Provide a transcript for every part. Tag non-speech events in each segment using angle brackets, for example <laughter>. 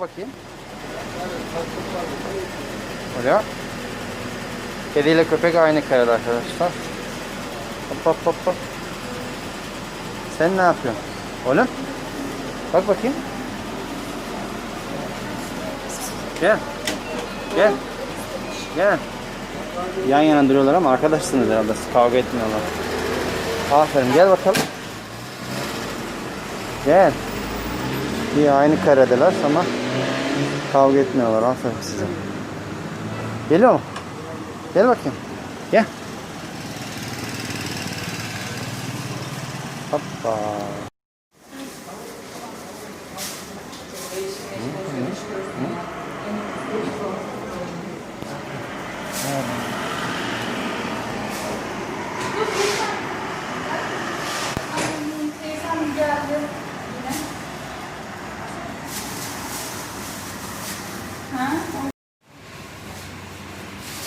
Bak bakayım. Oraya. Kedi ile köpek aynı karada arkadaşlar. Hop hop hop hop. Sen ne yapıyorsun? Oğlum. Bak bakayım. Gel. Gel. Gel. Yan yana duruyorlar ama arkadaşsınız herhalde. Kavga etmiyorlar. Aferin gel bakalım. Gel. İyi aynı karedeler ama kavga etmiyorlar. Aferin size. Geliyor mu? Gel bakayım. Gel. Hoppa. Teyzem geldi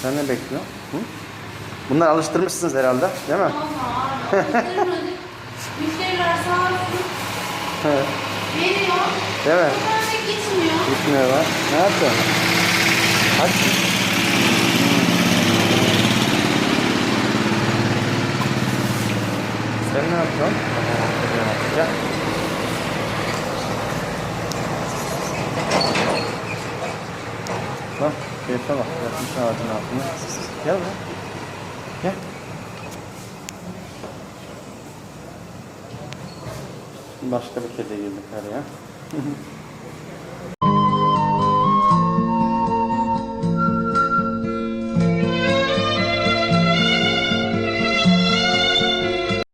Sen ne bekliyorsun? Hı? Bunlar alıştırmışsınız herhalde, değil mi? Valla abi. <laughs> Müşteriler sağ olsun Evet. veriyor. Değil mi? Sonra da gitmiyor. Gitmiyorlar. Ne yapıyorsun? Aç. Sen ne yapıyorsun? Gel. Bak, keyfe bak. Yatmış ağacın altına. Gel buraya. Gel. Başka bir kedi girdi karıya. <laughs>